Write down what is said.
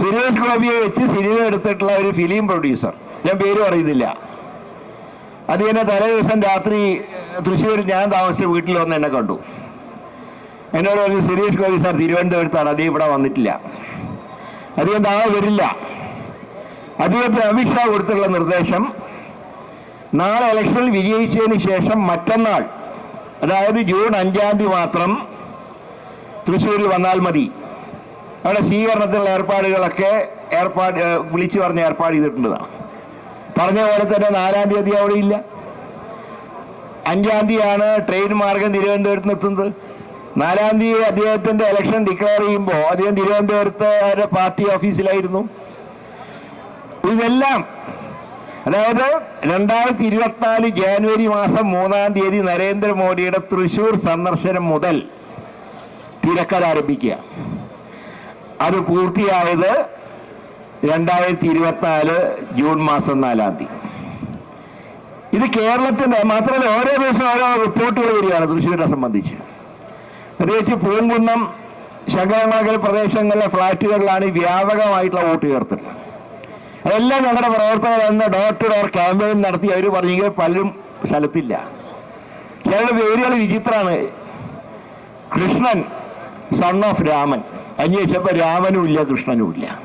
സുരേഷ് ഗോപിയെ വെച്ച് സിനിമ എടുത്തിട്ടുള്ള ഒരു ഫിലിം പ്രൊഡ്യൂസർ ഞാൻ പേര് പറയുന്നില്ല അത് തന്നെ തലേ ദിവസം രാത്രി തൃശ്ശൂർ ഞാൻ താമസിച്ച വീട്ടിൽ വന്ന് എന്നെ കണ്ടു. എന്നോട് പറഞ്ഞു സുരേഷ് ഗോപി സാർ തിരുവനന്തപുരത്താണ് അദ്ദേഹം ഇവിടെ വന്നിട്ടില്ല. അദ്ദേഹം താഴെ വരില്ല. അദ്ദേഹത്തിന് അമിത്ഷാ കൊടുത്തുള്ള നിർദ്ദേശം നാളെ ഇലക്ഷനിൽ വിജയിച്ചതിന് ശേഷം മറ്റന്നാൾ അതായത് ജൂൺ അഞ്ചാം തീയതി മാത്രം തൃശ്ശൂരിൽ വന്നാൽ മതി. അവിടെ സ്വീകരണത്തിലുള്ള ഏർപ്പാടുകളൊക്കെ ഏർപ്പാട് വിളിച്ചു പറഞ്ഞ് ഏർപ്പാട് ചെയ്തിട്ടുള്ളതാണ്. പറഞ്ഞ പോലെ തന്നെ നാലാം തീയതി അവിടെ ഇല്ല. അഞ്ചാം തീയതിയാണ് ട്രെയിൻ മാർഗം തിരുവനന്തപുരത്ത് എത്തുന്നത്. നാലാം തീയതി അദ്ദേഹത്തിന്റെ ഇലക്ഷൻ ഡിക്ലെയർ ചെയ്യുമ്പോൾ അദ്ദേഹം തിരുവനന്തപുരത്ത് അവരുടെ പാർട്ടി ഓഫീസിലായിരുന്നു. ഇതെല്ലാം അതായത് രണ്ടായിരത്തി ഇരുപത്തിനാല് ജാനുവരി മാസം മൂന്നാം തീയതി നരേന്ദ്രമോദിയുടെ തൃശൂർ സന്ദർശനം മുതൽ തിരക്കഥ ആരംഭിക്കുക. അത് പൂർത്തിയായത് രണ്ടായിരത്തി ഇരുപത്തിനാല് ജൂൺ മാസം നാലാം തീയതി. ഇത് കേരളത്തിന്റെ മാത്രമല്ല ഓരോ ദിവസം ഓരോ റിപ്പോർട്ടുകൾ വരികയാണ് തൃശ്ശൂരിനെ സംബന്ധിച്ച്. പ്രത്യേകിച്ച് പൂങ്കുന്നം ശങ്കരമംഗൽ പ്രദേശങ്ങളിലെ ഫ്ലാറ്റുകളിലാണ് വ്യാപകമായിട്ടുള്ള വോട്ട് ചേർത്തൽ അതെല്ലാം ഞങ്ങളുടെ പ്രവർത്തകർ അന്ന് ഡോർ ടു ഡോർ ക്യാമ്പയിൻ നടത്തി അവർ പറഞ്ഞെങ്കിൽ പലരും സ്ഥലത്തില്ല. ചിലരുടെ പേരുകൾ വിചിത്രമാണ്. Krishnan son of Raman. അന്വേഷിച്ചപ്പോൾ രാമനും ഇല്ല കൃഷ്ണനും ഇല്ല